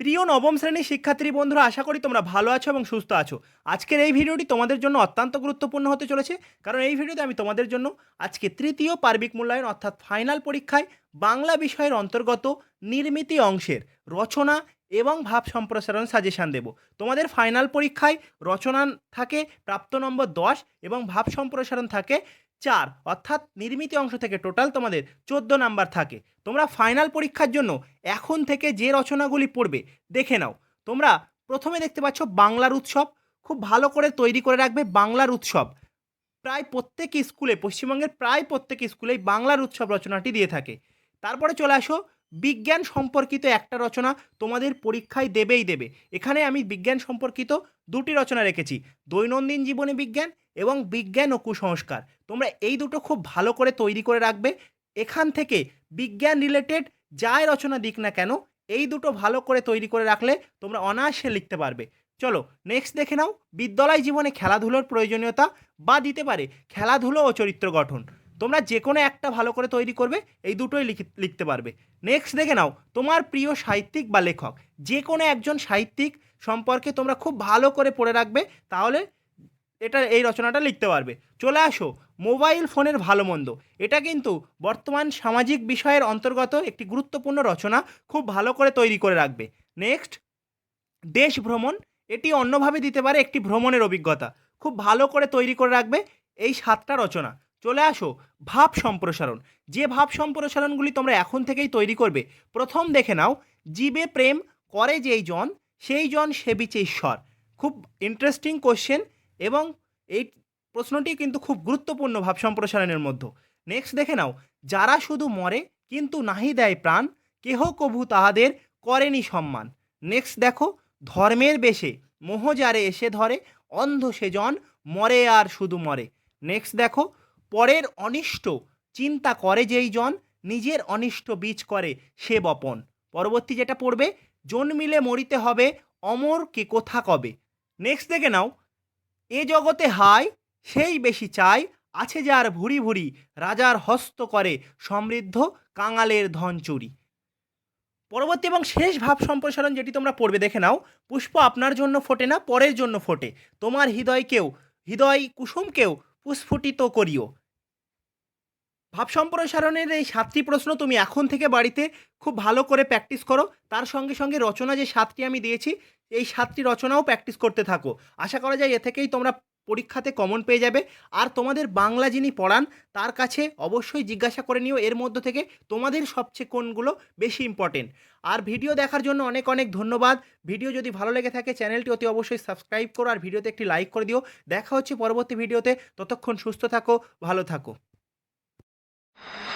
প্রিয় নবম শ্রেণির শিক্ষার্থী বন্ধুরা, আশা করি তোমরা ভালো আছো এবং সুস্থ আছো। আজকের এই ভিডিওটি তোমাদের জন্য অত্যন্ত গুরুত্বপূর্ণ হতে চলেছে। কারণ এই ভিডিওতে আমি তোমাদের জন্য আজকে তৃতীয় পার্বিক মূল্যায়ন অর্থাৎ ফাইনাল পরীক্ষায় বাংলা বিষয়ের অন্তর্গত নির্মিতি অংশের রচনা এবং ভাব সম্প্রসারণ সাজেশান দেব। তোমাদের ফাইনাল পরীক্ষায় রচনা থাকে প্রাপ্ত নম্বর দশ এবং ভাব সম্প্রসারণ থাকে চার, অর্থাৎ নির্মিত অংশ থেকে টোটাল তোমাদের চোদ্দ নাম্বার থাকে। তোমরা ফাইনাল পরীক্ষার জন্য এখন থেকে যে রচনাগুলি পড়বে, দেখে নাও। তোমরা প্রথমে দেখতে পাচ্ছ বাংলার উৎসব। খুব ভালো করে তৈরি করে রাখবে বাংলার উৎসব। প্রায় প্রত্যেক স্কুলে, পশ্চিমবঙ্গের প্রায় প্রত্যেক স্কুলেই বাংলার উৎসব রচনাটি দিয়ে থাকে। তারপরে চলে আসো, বিজ্ঞান সম্পর্কিত একটা রচনা তোমাদের পরীক্ষায় দেবেই দেবে। এখানে আমি বিজ্ঞান সম্পর্কিত দুটি রচনা রেখেছি। দৈনন্দিন জীবনে বিজ্ঞান এবং বিজ্ঞান ও কুসংস্কার। তোমরা এই দুটো খুব ভালো করে তৈরি করে রাখবে। এখান থেকে বিজ্ঞান রিলেটেড যাই রচনা দিক না কেন, এই দুটো ভালো করে তৈরি করে রাখলে তোমরা অনায়াসে লিখতে পারবে। চলো নেক্সট দেখে নাও। বিদ্যালয় জীবনে খেলাধুলোর প্রয়োজনীয়তা বা দিতে পারে খেলাধুলো ও চরিত্র গঠন। তোমরা যে কোনো একটা ভালো করে তৈরি করবে, এই দুটোই লিখি- লিখতে পারবে। নেক্সট দেখে নাও। তোমার প্রিয় সাহিত্যিক বা লেখক। যে কোনো একজন সাহিত্যিক সম্পর্কে তোমরা খুব ভালো করে পড়ে রাখবে, তাহলে এটা, এই রচনাটা লিখতে পারবে। চলে আসো, মোবাইল ফোনের ভালো মন্দ। এটা কিন্তু বর্তমান সামাজিক বিষয়ের অন্তর্গত একটি গুরুত্বপূর্ণ রচনা, খুব ভালো করে তৈরি করে রাখবে। নেক্সট, দেশ ভ্রমণ। এটি অন্যভাবে দিতে পারে একটি ভ্রমণের অভিজ্ঞতা। খুব ভালো করে তৈরি করে রাখবে এই সাতটা রচনা। চলে আসো, ভাব সম্প্রসারণ। যে ভাব সম্প্রসারণগুলি তোমরা এখন থেকেই তৈরি করবে, প্রথম দেখে নাও, জীবে প্রেম করে যেই জন, সেই জন সেবিচে ঈশ্বর। খুব ইন্টারেস্টিং কোশ্চেন এবং এই প্রশ্নটি কিন্তু খুব গুরুত্বপূর্ণ ভাব সম্প্রসারণের মধ্যে। নেক্সট দেখে নাও। যারা শুধু মরে, কিন্তু নাহি দেয় প্রাণ, কেহ কভু তাহাদের করেনি সম্মান। নেক্সট দেখো, ধর্মের বেশে, মোহ যারে এসে ধরে, অন্ধ সেজন মরে আর শুধু মরে। নেক্সট দেখো, পরের অনিষ্ট চিন্তা করে যেই জন, নিজের অনিষ্ট বীজ করে সে বপন। পরবর্তী যেটা পড়বে, জন্মিলে মরিতে হবে, অমর কে কোথা কবে? নেক্সট দেখে নাও এ জগতে হায় সেই বেশি চাই, আছে যার ভুরি ভুরি রাজার হস্ত করে সমৃদ্ধ কাঙালের ধন চুরি। পরবর্তী এবং শেষ ভাব সম্প্রসারণ যেটি তোমরা পড়বে, দেখে নাও। পুষ্প আপনার জন্য ফোটে না, পরের জন্য ফোটে। তোমার হৃদয়কেও, হৃদয় কুসুমকেও পুস্ফুটিত করিও। ভাব সম্প্রসারণের এই সাতটি প্রশ্ন তুমি এখন থেকে বাড়িতে খুব ভালো করে প্র্যাকটিস করো। তার সঙ্গে সঙ্গে রচনা যে সাতটি আমি দিয়েছি, এই সাতটি রচনাও প্র্যাকটিস করতে থাকো। আশা করা যায় এ থেকেই তোমরা পরীক্ষাতে কমন পেয়ে যাবে। আর তোমাদের বাংলা যিনি পড়ান, তার কাছে অবশ্যই জিজ্ঞাসা করে নিও, এর মধ্য থেকে তোমাদের সবচেয়ে কোনগুলো বেশি ইম্পর্টেন্ট আর ভিডিও দেখার জন্য অনেক অনেক ধন্যবাদ। ভিডিও যদি ভালো লেগে থাকে, চ্যানেলটি অতি অবশ্যই সাবস্ক্রাইব করো আর ভিডিওতে একটি লাইক করে দিও। দেখা হচ্ছে পরবর্তী ভিডিওতে। ততক্ষণ সুস্থ থাকো, ভালো থাকো। you